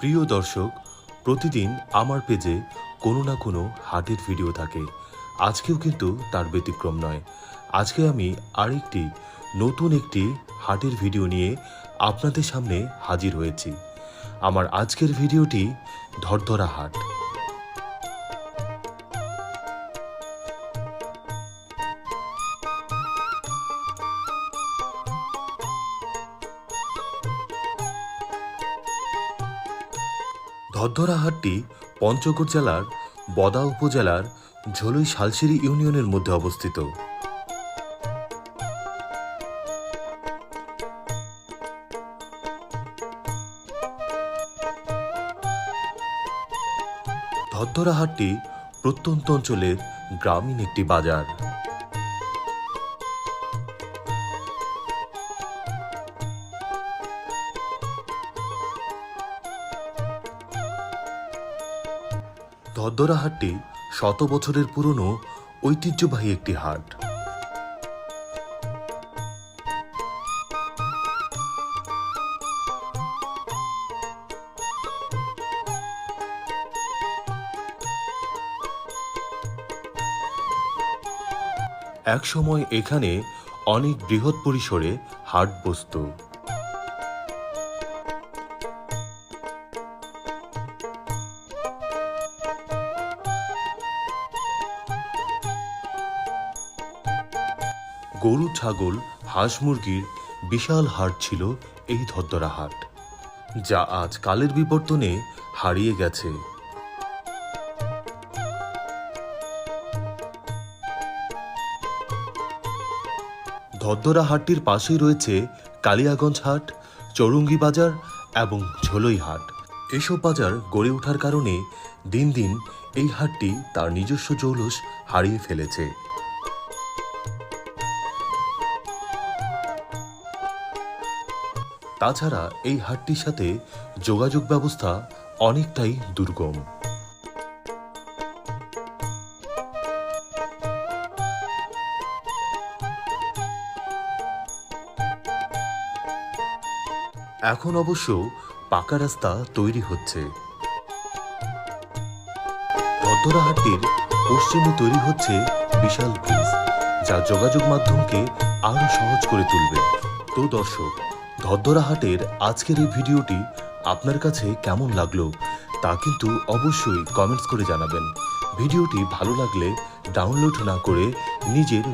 প্রিয় দর্শক, প্রতিদিন আমার পেজে কোনো না কোনো হাটের ভিডিও থাকে। আজকেও কিন্তু তার ব্যতিক্রম নয়। আজকে আমি আরেকটি, নতুন একটি হাটের ভিডিও নিয়ে আপনাদের সামনে হাজির হয়েছি। আমার আজকের ভিডিওটি ধরধরা হাট। ধরধরা হাটটি পঞ্চগড় জেলার বদা উপজেলার ঝলই শালসিরি ইউনিয়নের মধ্যে অবস্থিত। ধরধরা হাটটি প্রত্যন্ত অঞ্চলের গ্রামীণ একটি বাজার। ধরধরা হাটটি শত বছরের পুরনো ঐতিহ্যবাহী একটি হাট। একসময় এখানে অনেক বৃহৎ পরিসরে হাট বসত। গরু, ছাগল, হাঁস মুরগির বিশাল হাট ছিল এই ধদ্দরা হাট, যা আজ কালের বিবর্তনে হারিয়ে গেছে। ধদ্দরা হাটটির পাশেই রয়েছে কালিয়াগঞ্জ হাট, চৌরঙ্গি বাজার এবং ঝোলই হাট। এসব বাজার গড়ে ওঠার কারণে দিন দিন এই হাটটি তার নিজস্ব জৌলস হারিয়ে ফেলেছে। তাছাড়া এই হাটটির সাথে যোগাযোগ ব্যবস্থা অনেকটাই দুর্গম। এখন অবশ্য পাকা রাস্তা তৈরি হচ্ছে। ধরধরা হাটটির পশ্চিমে তৈরি হচ্ছে বিশাল ব্রিজ, যা যোগাযোগ মাধ্যমকে আরও সহজ করে তুলবে। তো দর্শক ধরধরা হাটের আজকের এই ভিডিওটি আপনার কাছে কেমন লাগল তা কিন্তু অবশ্যই কমেন্টস করে জানাবেন। ভিডিওটি ভালো লাগলে ডাউনলোড না করে নিজের